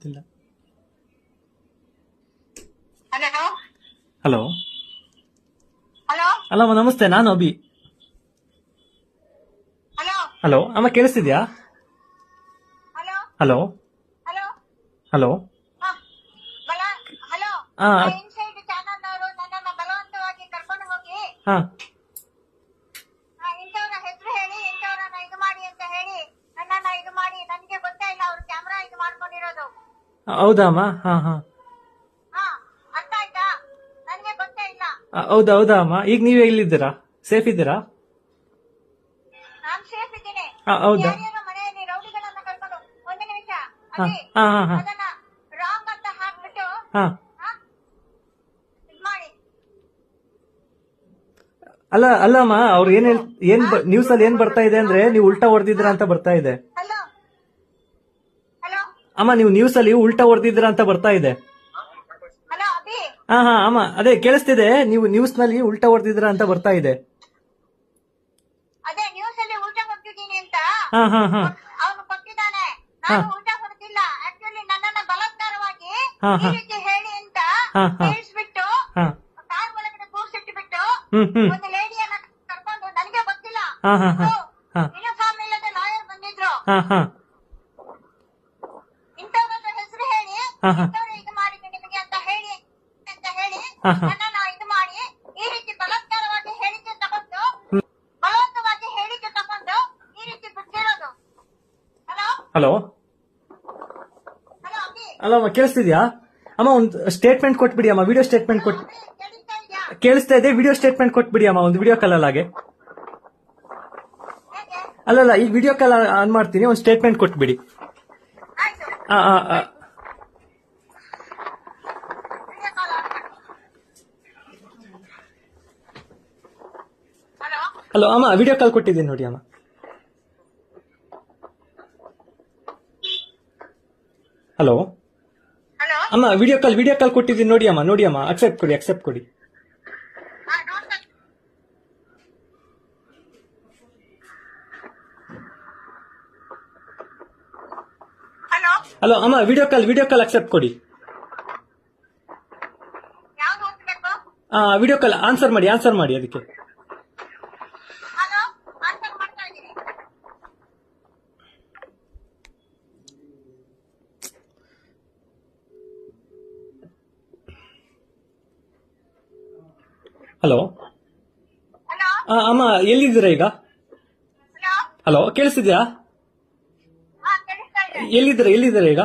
ಗೊತ್ತಿಲ್ಲ. ಹಲೋ ಅಲ್ಲಮ್ಮ ನಮಸ್ತೆ ನಾನು ಅಭಿ. ಹಲೋ ಹಲೋ ಅಮ್ಮ ಕೇಳಿಸ್ತಿದ್ಯಾ? ಹಲೋ ಹಲೋ ಹಲೋ ಹಲೋ ಹ, ಬಲ ಹಲೋ ಆ. ಇನ್ಸೈಡ್ ಚಾನಲ್ ಅವರು ನನ್ನನ್ನ ಬಲವಂತವಾಗಿ ಕರ್ಕೊಂಡು ಹೋಗಿ ಹಾ ಆ, ಇಂಥವ್ರ ಹೆಸರು ಹೇಳಿ ಇಂಥವ್ರನ್ನ ಇದು ಮಾಡಿ ಅಂತ ಹೇಳಿ ನನ್ನನ್ನ ಇದು ಮಾಡಿ ನನ್ಗೆ ಗೊತ್ತೇ ಇಲ್ಲ ಅವ್ರು ಕ್ಯಾಮ್ರಾ ಇದು ಮಾಡ್ಕೊಂಡಿರೋದು ಹೌದಾ ಅಮ್ಮ ಹಾ ಹಾ. ಹಾ ಅರ್ಥ ಆಯ್ತಾ? ನನ್ಗೆ ಗೊತ್ತೇ ಇಲ್ಲ. ಹೌದಾ ಹೌದಾ ಅಮ್ಮ? ಈಗ ನೀವೇ ಇಲ್ಲಿದ್ದೀರಾ ಸೇಫ್ ಇದ್ದೀರಾ? ನಾನ್ ಸೇಫ್ ಇದ್ದೀನಿ. ಆ, ಹೌದಾ? ಯಾರ್ಯಾರೋ ಮನೆಯಲ್ಲಿ ರೌಡಿಗಳನ್ನ ಕರ್ಕೊಂಡು ಒಂದು ನಿಮಿಷ. ಹಾ ಹಾ ಹಾ ಹಾ. ಅದನ್ನ ರಾಂಗ್ ಅಂತ ಹಾಕ್ಬಿಟ್ಟು ಹಾ. ಹಾ ಇದ್ ಮಾಡಿ. ಅಲ್ಲ ಅಲ್ಲಮ್ಮ ಅವ್ರು ಏನ್ ಹೇಳ್ ಏನ್ ನ್ಯೂಸ್ ಅಲ್ಲಿ ಏನ್ ಬರ್ತಾ ಇದೆ ಅಂದ್ರೆ ನೀವು ಉಲ್ಟಾ ಹೊಡೆದಿದ್ರ ಅಂತ ಬರ್ತಾ ಇದೆ. ಹಲೋ ಅಮ್ಮ ನೀವು ನ್ಯೂಸ್ ಅಲ್ಲಿ ಉಲ್ಟಾ ಹೊಡೆದಿದ್ರ ಅಂತ ಬರ್ತಾ ಇದೆ. ಹಾ ಹಾ ಅಮ್ಮ ಅದೇ ಕೇಳಿಸ್ತಿದೆ ನೀವು ನ್ಯೂಸ್ನಲ್ಲಿ ಉಲ್ಟಾ ಹೊಡೆದಿದ್ರ ಅಂತ ಬರ್ತಾ ಇದೆ. ಹಾ ಹಾ ಹಾ. ಹಾ, ಹಾ. ಹಾ, ಹಾ. ಹಾ. ಹ್ಮ್ ಹ್ಮ್. ಹಾ ಹಾ ಹಾ. ಹಾ. ಲಾಯರ್ ಬಂದಿದ್ರು. ಹಾ ಹಾ ಇಂಥವ್ರನ್ನ ಹೆಸರು ಹೇಳಿ ಹಾ, ಹಾ. ಇಂಥವ್ರು ಇದು ಮಾಡಿದ್ದು ನಿಮಗೆ ಅಂತ ಹೇಳಿ ಅಂತ ಹೇಳಿ ಹಾ, ಹಾ. ನನ್ನನ್ನ ಇದು ಮಾಡಿ ಈ ರೀತಿ ಬಲಾತ್ಕಾರವಾಗಿ ಹೇಳಿಕೆ ತಗೊಂಡು ಬಲವಂತವಾಗಿ ಹೇಳಿಕೆ ತಗೊಂಡು ಈ ರೀತಿ ಬಿಟ್ಟಿರೋದು. ಹಲೋ ಹಲೋ ಹಲೋ ಅಭಿ ಅಲ್ಲಮ್ಮ ಕೇಳಿಸ್ತಿದ್ಯಾ? ಅಮ್ಮ ಒಂದು ಸ್ಟೇಟ್ಮೆಂಟ್ ಕೊಟ್ಬಿಡಿ ಅಮ್ಮ ವಿಡಿಯೋ ಸ್ಟೇಟ್ಮೆಂಟ್ ಕೊಟ್ ಅಭಿ, ಕೇಳಿಸ್ತಾ ಇದ್ಯಾ? ಕೇಳಿಸ್ತಾ ಇದೆ ವಿಡಿಯೋ ಸ್ಟೇಟ್ಮೆಂಟ್ ಕೊಟ್ಬಿಡಿ ಅಮ್ಮ ಒಂದು ವಿಡಿಯೋ ಕಾಲ್ ಹಾಗೆ. ಹೇಗೆ? ಅಲ್ಲಲ್ಲ ಈಗ ವಿಡಿಯೋ ಕಾಲ್ ಆನ್ ಮಾಡ್ತೀನಿ ಒಂದು ಸ್ಟೇಟ್ಮೆಂಟ್ ಕೊಟ್ಬಿಡಿ. ಆಯ್ತು. ಆ, ಆ, ಆ. ವಿಡಿಯೋ ಕಾಲ್ ಆನ್ ಮಾಡು. ಹಲೋ ಅಮ್ಮ ವಿಡಿಯೋ ಕಾಲ್ ಕೊಟ್ಟಿದ್ದೀನಿ ನೋಡಿ ಅಮ್ಮ. ಹಲೋ ಅಮ್ಮ ವಿಡಿಯೋ ಕಾಲ್ ವಿಡಿಯೋ ಕಾಲ್ ಕೊಟ್ಟಿದ್ದೀನಿ ನೋಡಿ ಅಮ್ಮ. ನೋಡಿ ಅಮ್ಮ ಅಕ್ಸೆಪ್ಟ್ ಕೊಡಿ ಅಕ್ಸೆಪ್ಟ್ ಕೊಡಿ. ಹಲೋ ಅಮ್ಮ video call video call accept ಕೊಡಿ. ವಿಡಿಯೋ ಕಾಲ್ ಆನ್ಸರ್ ಮಾಡಿ ಆನ್ಸರ್ ಮಾಡಿ ಅದಕ್ಕೆ ಹಲೋ ಆನ್ಸರ್ ಮಾಡ್ತಾ ಇದ್ದೀನಿ ಹಲೋ ಅಮ್ಮ ಎಲ್ಲಿದ್ದೀರಾ ಈಗ? ಹಲೋ ಕೇಳಿಸ್ತಿದ್ಯಾ? ಎಲ್ಲಿದ್ದೀರಾ ಎಲ್ಲಿದ್ದೀರಾ ಈಗ?